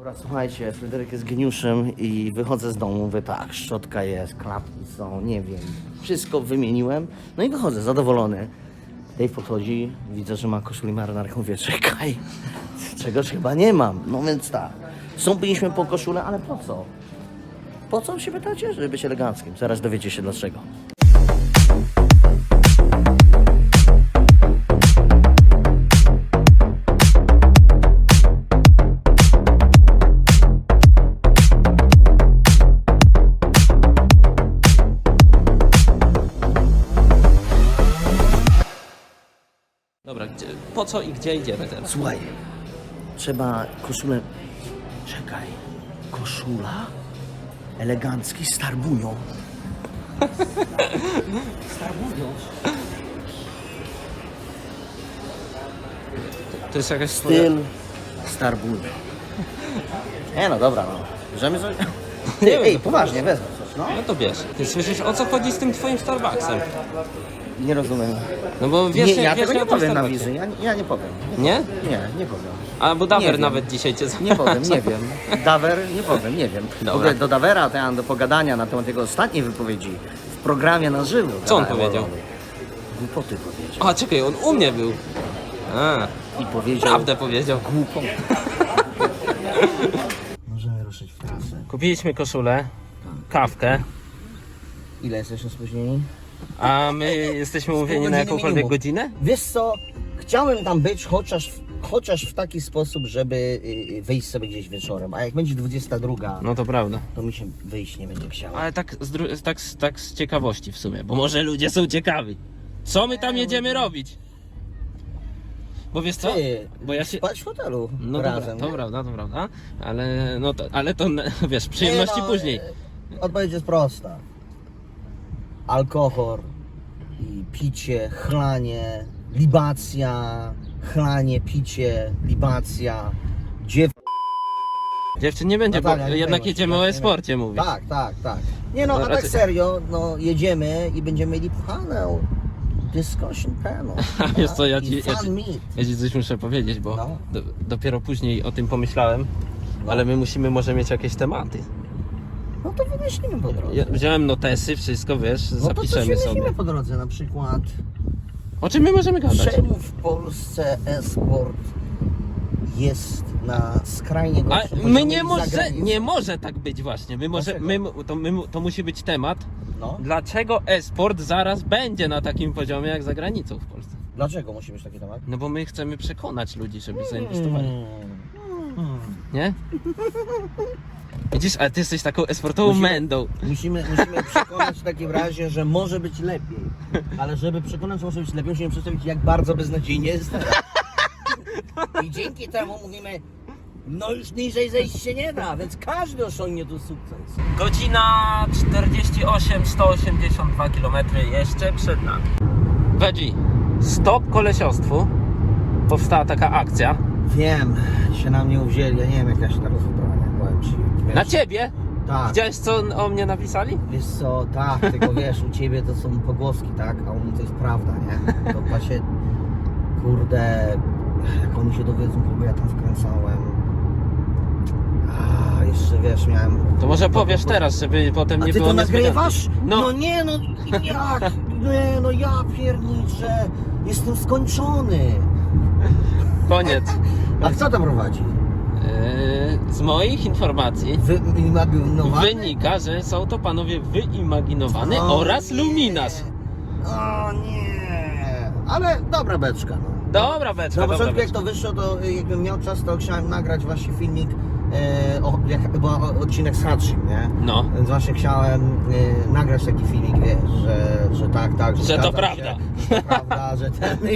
Dobra, słuchajcie, Fryderyk jest geniuszem i wychodzę z domu, mówię tak, szczotka jest, klapki są, nie wiem, wszystko wymieniłem, no i wychodzę zadowolony. Dave podchodzi, widzę, że ma koszuli marynarkę, mówię, czekaj, czegoś chyba nie mam, no więc tak, stąpiliśmy po koszulę, ale po co? Po co się pytacie? Żeby być eleganckim, zaraz dowiecie się dlaczego. Po co i gdzie idziemy teraz? Słuchaj, trzeba koszulę. Czekaj, koszula? Elegancki starbunio. starbunio. To jest jakaś. Styl starbunio. Nie no, dobra, no. Bierzemy coś? Wiem, ej, no poważnie, wezmę coś, no. No to bierz. Ty słyszysz, o co chodzi z tym twoim Starbucksem? Nie rozumiem. No bo wiesz, nie, ja wiesz tego nie powiem na wizy, ja, ja nie powiem. Nie? Nie, nie powiem. Albo Dawer wiem. nawet dzisiaj cię Nie powiem, nie wiem. Dawer, nie powiem, nie wiem. W ogóle do Dawera, do pogadania na temat jego ostatniej wypowiedzi w programie na żywo. Co on powiedział? Głupoty powiedział. A, czekaj, on u mnie był. A, I powiedział... prawdę powiedział. Głupą. Możemy ruszyć w trasę. Kupiliśmy koszulę, kawkę, Ile jesteśmy spóźnieni? A my jesteśmy umówieni na jakąkolwiek minimum. godzinę? Wiesz co, chciałem tam być chociaż, w- chociaż w taki sposób, żeby y, y, wyjść sobie gdzieś wieczorem. A jak będzie 22, No to prawda. to mi się wyjść nie będzie chciało. Ale tak z, dru- tak, z- tak z ciekawości w sumie, bo może ludzie są ciekawi. Co my tam jedziemy robić? Bo wiesz co? Ty, Bo ja się... spać w hotelu No razem. dobra, to nie? prawda, to prawda, ale no to, ale to wiesz, przyjemności Nie no, później. e, Odpowiedź jest prosta. Alkohol i picie, chlanie, libacja, chlanie, picie, libacja, dziew... Dziewczyn nie będzie, Natalia, bo nie jednak się, jedziemy o nie esporcie mówić. Tak, tak, tak. Nie no, No a tak raczej- serio, no jedziemy i będziemy mieli panel, discussion panel. Wiesz co, ja i ci- ja fan ci- meet. Ja ci coś muszę powiedzieć, bo No. do, dopiero później o tym pomyślałem, No. ale my musimy może mieć jakieś tematy. No to wymyślimy po drodze. Ja wziąłem notesy, wszystko wiesz, no to coś zapiszemy wymyślimy sobie. po drodze, na przykład O czym my możemy gadać? czemu w Polsce e-sport jest na skrajnie A gorszym my poziomie nie niż może, granicą? nie może tak być właśnie. My może, Dlaczego? my, to, my, to musi być temat, No. dlaczego e-sport zaraz będzie na takim poziomie jak za granicą w Polsce. Dlaczego musi być taki temat? No bo my chcemy przekonać ludzi, żeby zainwestowali. Hmm. Nie? Widzisz, ale ty jesteś taką esportową Musimy- mędą. Musimy, musimy przekonać w takim razie, że może być lepiej. Ale żeby przekonać, że może być lepiej, musimy przedstawić, jak bardzo beznadziejnie jest teraz. I dzięki temu mówimy, no już niżej zejść się nie da, więc każdy osiągnie tu sukces. Godzina 48, 182 km jeszcze przed nami. Wedzi, stop kolesiostwu. Powstała taka akcja. Wiem, się na mnie uwzięli, ja nie wiem jak ja się teraz wybrałem, powiem ci. Wiesz, Na ciebie? Tak. Widziałeś co o mnie napisali? Wiesz co, tak, tylko wiesz, u ciebie to są pogłoski, tak? A u mnie to jest prawda, nie? To właśnie, kurde, jak oni się dowiedzą, kogo ja tam wkręcałem. A, jeszcze wiesz, miałem... To może powiesz teraz, żeby potem A nie ty było to niespodzianki. nagrywasz? No. No nie, no jak? Nie, no ja pierniczę, jestem skończony. Koniec. A kto tam prowadzi? Yy, z moich informacji Wyimaginowany? wynika, że są to panowie wyimaginowany O oraz nie. Luminas. O nie, ale dobra beczka, no. Dobra, beczka, Na dobra początku jak beczka. to wyszło, to y, jakbym miał czas, to chciałem nagrać właśnie filmik, e, o, jak, bo odcinek z Hatchim, nie? No. Więc właśnie chciałem y, nagrać taki filmik, wiesz, że, że tak, tak, że, Że to zgadzam prawda. Się, że to prawda, że ten...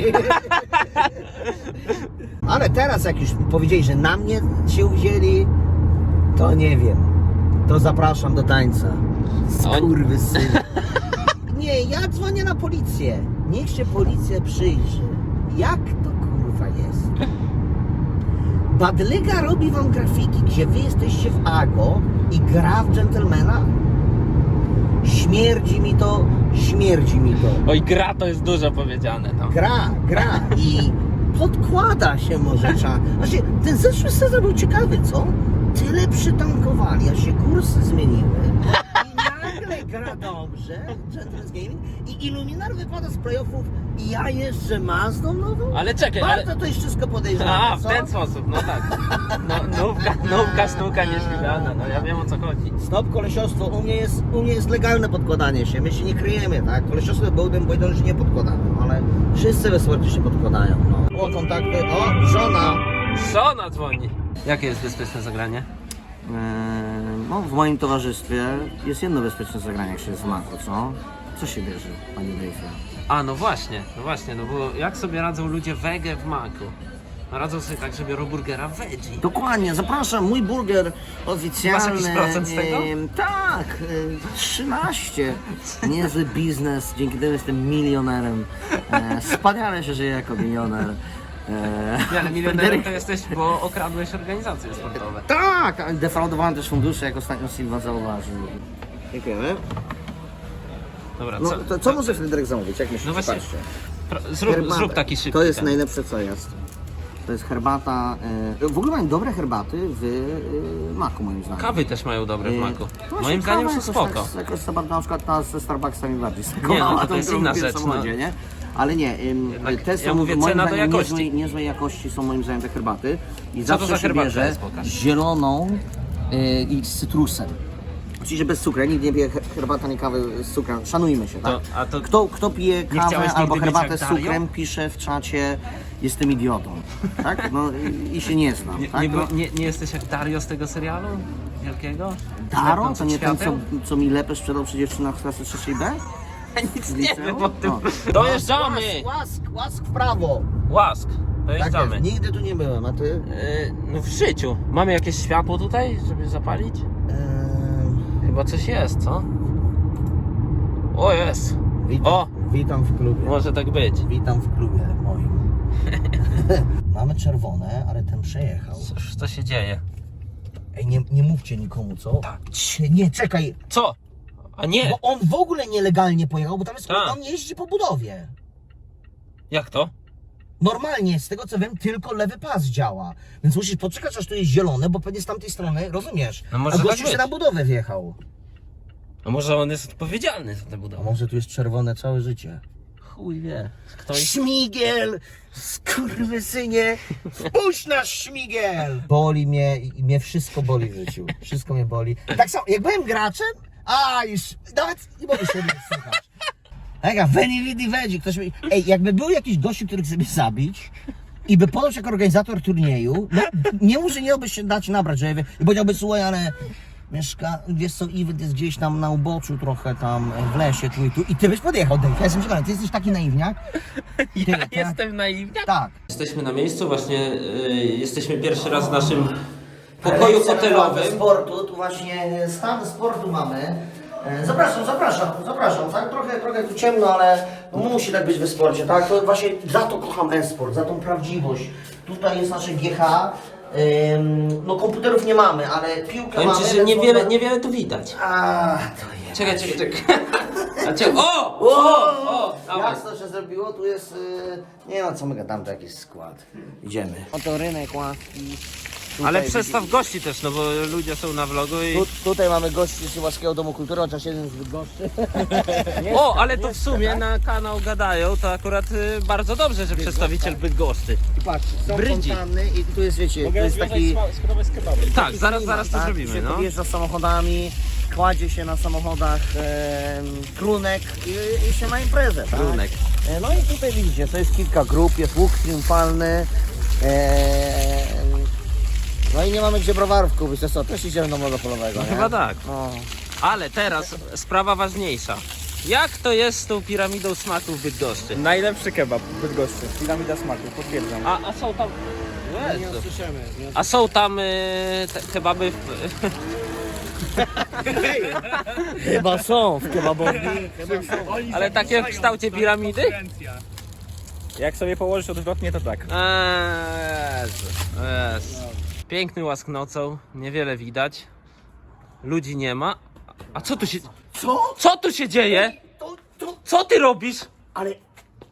Ale teraz jak już powiedzieli, że na mnie się uwzięli, to nie wiem. To zapraszam do tańca. Oni- Skurwysyn. Nie, ja dzwonię na policję. Niech się policja przyjrzy. Jak to kurwa jest? Badlyga robi wam grafiki, gdzie wy jesteście w Ago i gra w Gentlemana? Śmierdzi mi to, śmierdzi mi to. Oj, gra to jest dużo powiedziane tam. Gra, gra i podkłada się może czas. Znaczy, ten zeszły sezon był ciekawy, co? przytankowali, a się kursy zmieniły gra dobrze, Gentleman's Gaming i Illuminar wypada z playoffów i ja jeszcze Mazdą nową? Ale czekaj, ale... Bardzo to jest wszystko podejrzane, A, w co? ten sposób, no tak. No, nówka, nówka, sztuka no ja wiem o co chodzi. Stop kolesiostwo, u mnie, jest, u mnie jest legalne podkładanie się, my się nie kryjemy, tak? Kolesiostwo byłbym powiedział, że nie podkładamy, ale wszyscy we sporcie się podkładają, no. O, kontakty, o, żona. Żona dzwoni. Jakie jest bezpieczne zagranie? Eee, no, w moim towarzystwie jest jedno bezpieczne zagranie, jak się jest w maku, co? Co się bierze, panie Dejfie? A, no właśnie, no właśnie, no bo jak sobie radzą ludzie wege w maku? No radzą sobie tak, że biorą burgera veggie. Dokładnie, zapraszam, mój burger oficjalny. Masz jakiś procent z tego? em, tak, e, 13. Niezły biznes, dzięki temu jestem milionerem. E, wspaniale się żyje jako milioner. E, Nie, ale milionerem to jesteś, bo okradłeś organizacje sportowe. Tak, defraudowałem też fundusze, jak ostatnio Silva zauważył. Dziękujemy. Dobra, No, co, to co może Fryderyk zamówić? Jak myślisz? No właśnie, Patrzcie. pro- zrób, zrób taki szybki To jest ten. najlepsze co jest. To jest herbata. E, w ogóle mają dobre herbaty w e, maku moim zdaniem. Kawy też mają dobre w E, maku. właśnie Moim zdaniem kawa są jakoś spoko. Tak, jakoś chyba na przykład ta ze Starbucksami bardziej Nie, no to jest którą inna kupiłem w rzecz, samochodzie, no. nie? Ale nie, tak. te są ja mówię, moim cena do jakości. Niezłej, niezłej jakości są moim zdaniem te herbaty. I Co to za się bierze jest, zieloną y, i z cytrusem. Oczywiście bez cukru, ja nigdy nie piję herbata, nie kawy z cukrem, szanujmy się, tak? To- a to- Kto, kto pije kawę albo herbatę z cukrem, pisze w czacie, jestem idiotą, tak? No i, się nie znam, Nie, tak? nie, nie, nie jesteś jak Dario z tego serialu? Wielkiego? Daro? To nie ten, co, co mi lepiej sprzedał przy dziewczynach z klasy 3B? Ja nic nie wiem o tym. No. Dojeżdżamy! Łask, łask w prawo. Łask. Tak Dojeżdżamy. Tak nigdy tu nie byłem, a ty? E, no w życiu. Mamy jakieś światło tutaj, żeby zapalić? Eee... Chyba coś jest, co? O, jest. Witam, o! Witam w klubie. Może tak być. Witam w klubie moim. Mamy czerwone, ale ten przejechał. Cóż, co się dzieje? Ej, nie, nie mówcie nikomu, co? Tak. Nie, czekaj. Co? A nie! bo on w ogóle nielegalnie pojechał, bo tam jest, Tak. on nie jeździ po budowie. Jak to? Normalnie, z tego co wiem, tylko lewy pas działa. Więc musisz poczekać, aż tu jest zielone, bo pewnie z tamtej strony, rozumiesz? No może A tak gościu się być. na budowę wjechał. A może on jest odpowiedzialny za tę A budowę? może tu jest czerwone całe życie? Chuj wie. Ktoś... Śmigiel! Skurwysynie! Puść nasz śmigiel! Boli mnie i mnie wszystko boli w życiu. Wszystko mnie boli. Tak samo, jak byłem graczem, a już nawet nie mogę się nie słuchać. Ega, Veni Vidi Vedi, ktoś mi... Ej, jakby był jakiś gościu, który chce mnie zabić i by podał się jako organizator turnieju, no nie byś się dać nabrać, że i powiedziałby, słuchaj, ale mieszka, wiesz co, event jest gdzieś tam na uboczu trochę tam w lesie, tu i tu i ty byś podjechał, Dave, ja jestem przekonany, ty jesteś taki naiwniak. Ty, Ja tak? jestem naiwny. Tak. Jesteśmy na miejscu, właśnie y, jesteśmy pierwszy raz w naszym pokoju hotelowym. sportu, tu właśnie stan sportu mamy. E, Zapraszam, zapraszam, zapraszam, tak? Trochę, trochę tu ciemno, ale no musi tak być w sporcie, tak? To właśnie za to kocham e-sport, za tą prawdziwość. Tutaj jest nasze GH. Ym, no komputerów nie mamy, ale piłkę Powiem mamy. ci, że niewiele, niewiele tu widać. A, to jest. Czekaj, czekaj, czekaj. A czekaj. O! O! O! Dawaj. Jasno się zrobiło, tu jest, y, nie no co my gadamy, to jakiś skład. Idziemy. Oto rynek łaski. Tutaj Ale przedstaw gości też, no bo ludzie są na vlogu i... Tu, tutaj mamy gości z Łaskiego Domu Kultury, chociaż jeden z Bydgoszczy. O, ale to w sumie na kanał gadają, to akurat y, bardzo dobrze, że przedstawiciel Bydgoszczy. I patrzcie, są Brydzi. fontanny i tu jest, wiecie, to jest taki... Tak, zaraz, zaraz to tak? zrobimy, no. podjeżdża samochodami, kładzie się na samochodach e, trunek i, i się ma imprezę, tak? Trunek. E, No i tutaj widzicie, to jest kilka grup, jest łuk triumfalny. E, no i nie mamy gdzie browarów kupić, to co, też idziemy do monopolowego, nie? Chyba tak. No. Ale teraz sprawa ważniejsza. Jak to jest z tą piramidą smaku w Bydgoszczy? Najlepszy kebab w Bydgoszczy. Piramida smaku, potwierdzam. A, a są tam... Jezu. A są tam y, te kebaby w... Chyba są w kebabowni. Ale takie w kształcie piramidy? Jak sobie położysz odwrotnie, to tak. Eee, Jezu, Jezu. Piękny łask nocą, niewiele widać. Ludzi nie ma. A co tu się... Co? Co tu się dzieje? To, to, Co ty robisz? ale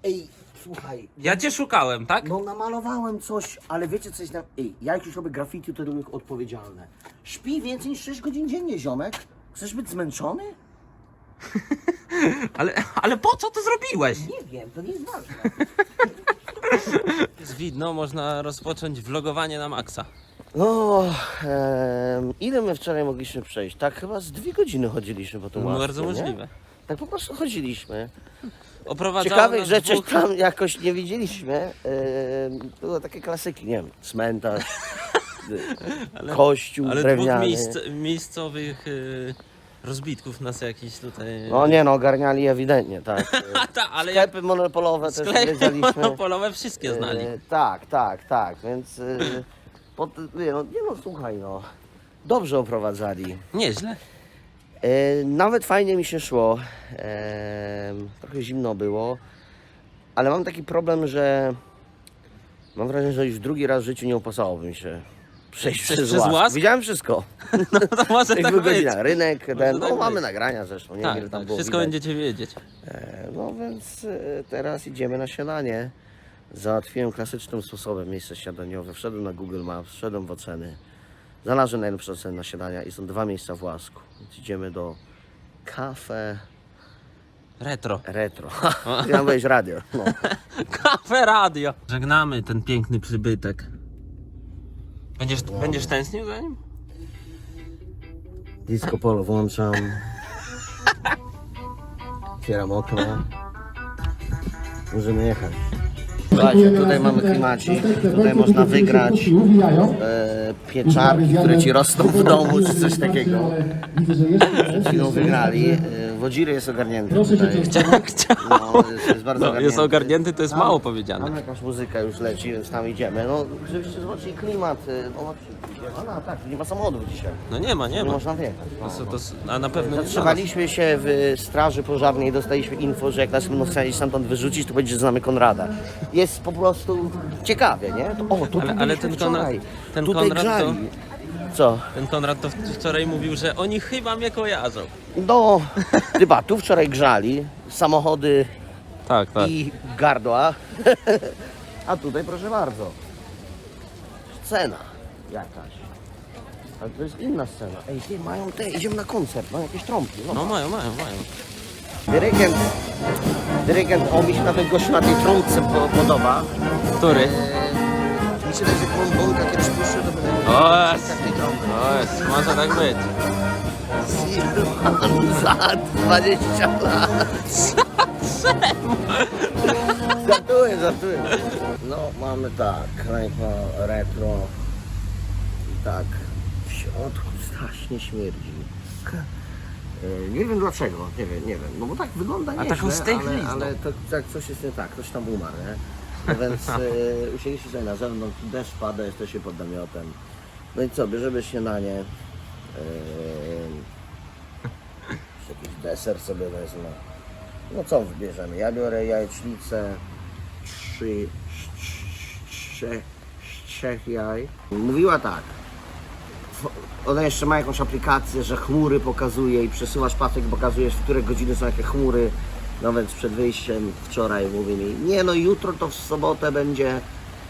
ej, słuchaj. Ja cię szukałem, tak? No namalowałem coś, ale wiecie coś na... Ej, ja jak już robię graffiti, to robię odpowiedzialne. Śpi więcej niż 6 godzin dziennie, ziomek. Chcesz być zmęczony? Ale, ale po co to zrobiłeś? Nie wiem, to nie jest ważne. Z widno można rozpocząć vlogowanie na maksa. No, em, ile my wczoraj mogliśmy przejść? Tak, chyba z dwie godziny chodziliśmy po tym No, bardzo nie? możliwe. Tak po prostu chodziliśmy. Oprowadzało Ciekawych nas rzeczy dwóch- tam jakoś nie widzieliśmy. Em, Były takie klasyki, nie wiem, cmentarz, kościół Ale dwóch drewniany. miejsc, miejscowych y, rozbitków nas jakiś tutaj... No nie no, ogarniali ewidentnie, tak. A ta, ale jak Sklepy monopolowe też sklepy zwiedzaliśmy. monopolowe wszystkie znali. E, tak, tak, tak, więc e, pod, nie, no, nie no, słuchaj no, dobrze oprowadzali. Nieźle. E, nawet fajnie mi się szło, e, trochę zimno było, ale mam taki problem, że mam wrażenie, że już drugi raz w życiu nie opłacałoby mi się przejść Przez- przez, łask. łask? Widziałem wszystko. No to może Jak tak być. godzinach, rynek, ten, tak no mamy być. nagrania zresztą, nie wiem Tak, ile tam tak, było wszystko widać. będziecie wiedzieć. E, No więc e, teraz idziemy na śniadanie. Załatwiłem klasycznym sposobem miejsce śniadaniowe. Wszedłem na Google Maps, wszedłem w oceny. Znalazłem najlepsze oceny na śniadania i są dwa miejsca w Łasku. Więc idziemy do Cafe Retro. Retro. Chciałem wejść radio. No. Kafe radio. Żegnamy ten piękny przybytek. Będziesz, będziesz tęsknił za nim? Disco polo włączam. Otwieram okno. Możemy jechać. Słuchajcie, tutaj mamy klimacik. Tutaj można wygrać e, pieczarki, które ci rosną w domu, czy coś takiego. Przed chwilą wygrali. E, Wodziry jest ogarnięty tutaj. No, jest, jest bardzo No, jest ogarnięty, to jest Tam- mało powiedziane. Tam jakaś muzyka już leci, więc tam idziemy. No, żebyście zobaczyli klimat. e, No, no tak, tu nie ma samochodów dzisiaj. No nie ma, nie Nie ma. można wjechać. No, To, to, a na pewno nie Zatrzymaliśmy się w straży pożarnej i dostaliśmy info, że jak nas będą chcieli stamtąd wyrzucić, to będzie, że znamy Konrada. Jest po prostu ciekawie, nie? To, o, tu Ale- ale, ale ten ten Konrad- ten Tutaj Konrad grzali. Co? Ten Konrad to wczoraj mówił, że oni chyba mnie kojarzą. No, chyba tu wczoraj grzali samochody Tak, tak. i gardła. A tutaj proszę bardzo. Scena jakaś. Ale to jest inna scena. Ej, ty mają te, idziemy na koncert, mają jakieś trąbki. No. No mają, mają, mają. Dyrygent, dyrygent, o mi się na ten gościu na tej trąbce po, podoba. Który? Eee, mi się wydaje, że kiedyś puszczy, to będę O, jak tej trąbki. O, jest, może tak być. Za 20 lat. Żartuję, żartuję. No, mamy tak, knajpa retro. I tak, w środku strasznie śmierdzi. E, Nie wiem dlaczego, nie wiem, nie wiem, no bo tak wygląda A nieźle, taką stęchlizną. ale, ale to, tak, coś jest nie tak, ktoś tam umarł, nie? No więc e, usiedliśmy sobie na zewnątrz, deszcz pada, jesteśmy pod namiotem. No i co, bierzemy śniadanie. Yy, jakiś deser sobie wezmę. No co wybierzemy? Ja biorę jajecznicę, trzy, trzech, trzech jaj. Mówiła tak. Ona jeszcze ma jakąś aplikację, że chmury pokazuje i przesyłasz pasek, pokazujesz, w które godziny są jakie chmury. No więc przed wyjściem wczoraj mówi mi, nie no jutro to w sobotę będzie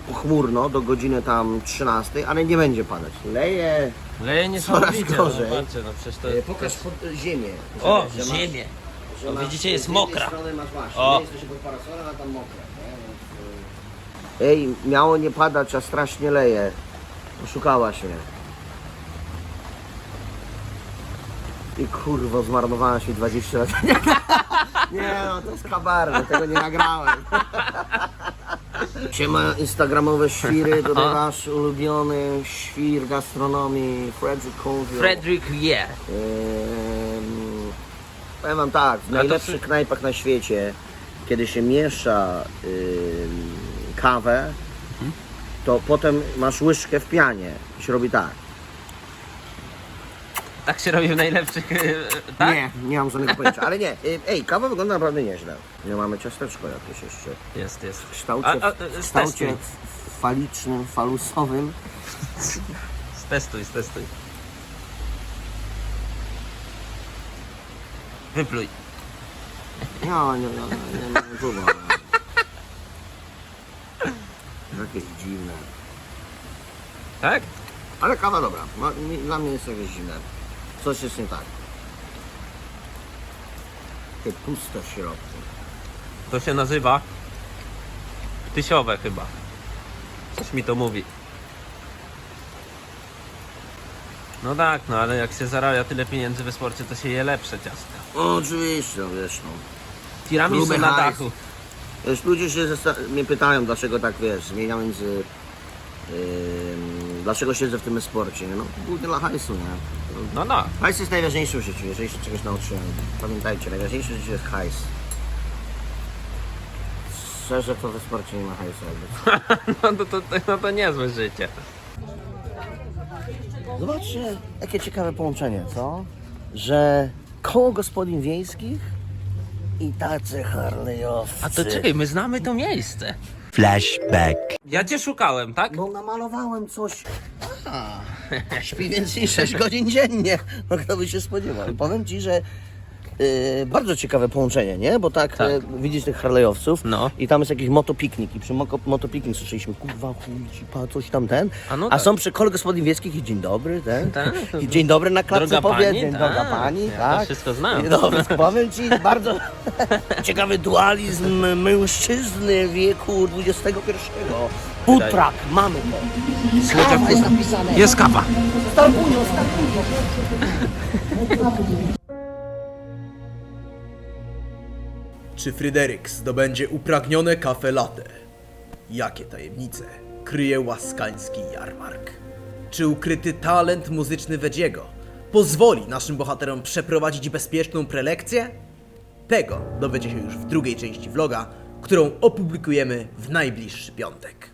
pochmurno do godziny tam 13, ale nie będzie padać. Leje, Leje nie Coraz gorzej. Zobaczcie, no przecież to... E, Pokaż pod ziemię. O, że masz- ziemię. że O, masz- widzicie, jest z jednej mokra. strony Masz właśnie, O. o. jesteś pod parasolem, a tam mokre. nie? Więc, y, Ej, miało nie padać, a strasznie leje. Oszukałaś mnie. I kurwo, zmarnowałaś mi 20 lat. Nie no, to jest kabaret, tego nie nagrałem. Siema instagramowe świry, to nasz ulubiony świr gastronomii Frederick Colville. Frederick yeah. Ym, Powiem wam tak, w najlepszych knajpach na świecie, kiedy się miesza ym, kawę, to potem masz łyżkę w pianie i się robi tak. Tak się robi w najlepszych... e, Tak? Nie, nie mam żadnego pojęcia, ale nie. y, Ej, kawa wygląda naprawdę nieźle. Nie mamy ciasteczko jakieś jeszcze. Jest, jest. W kształcie, A, a, w e, kształcie stestuj. falicznym, falusowym. Testuj, testuj. Wypluj. Nie, nie, nie, nie, nie, nie, próba. Jakieś dziwne. Tak? Ale kawa dobra. Dla mnie jest jakieś dziwne. Coś jest nie tak. Takie puste w środku. To się nazywa ptysiowe chyba. Coś mi to mówi. No tak, no ale jak się zarabia tyle pieniędzy we sporcie, to się je lepsze ciastka. No, oczywiście, no wiesz no. Tiramisu na hajs. dachu. Wiesz, ludzie się zasta- mnie pytają, dlaczego tak, wiesz, zmienia między... dlaczego siedzę w tym sporcie? No, głównie dla hajsu, nie? No no. Hajs jest najważniejszy w życiu, jeżeli się czegoś nauczyłem. Pamiętajcie, najważniejsze w życiu jest hajs. Szczerze, to we sporcie nie ma hajsu jakby. No to, to, to, no to niezłe życie. Zobaczcie, jakie ciekawe połączenie, co? Że koło gospodyń wiejskich i tacy Harley'owcy. A to czekaj, my znamy to miejsce. Flashback. Ja cię szukałem, tak? No namalowałem coś. A, śpi więcej 6 godzin dziennie. No kto by się spodziewał. Powiem ci, że y, bardzo ciekawe połączenie, nie? Bo tak, Tak. E, widzisz tych Harley'owców No. i tam jest jakiś motopiknik i przy moko, motopiknik słyszeliśmy kurwa chuj ci pa, coś tam ten. A no A tak. są przy kole gospodyń wiejskich i dzień dobry, ten. Tak. I dzień dobry na klatce Droga powiedz, pani, dzień tak. droga pani, Ja to tak. wszystko znam. Powiem ci, bardzo ciekawy dualizm mężczyzny wieku XXI. Putrak, mamy to. Kawa jest napisane. Jest kawa. Starpunio, starpunio. Czy Fryderyk zdobędzie upragnione kafe latte? Jakie tajemnice kryje łaskański jarmark? Czy ukryty talent muzyczny Wedziego pozwoli naszym bohaterom przeprowadzić bezpieczną prelekcję? Tego dowiecie się już w drugiej części vloga, którą opublikujemy w najbliższy piątek.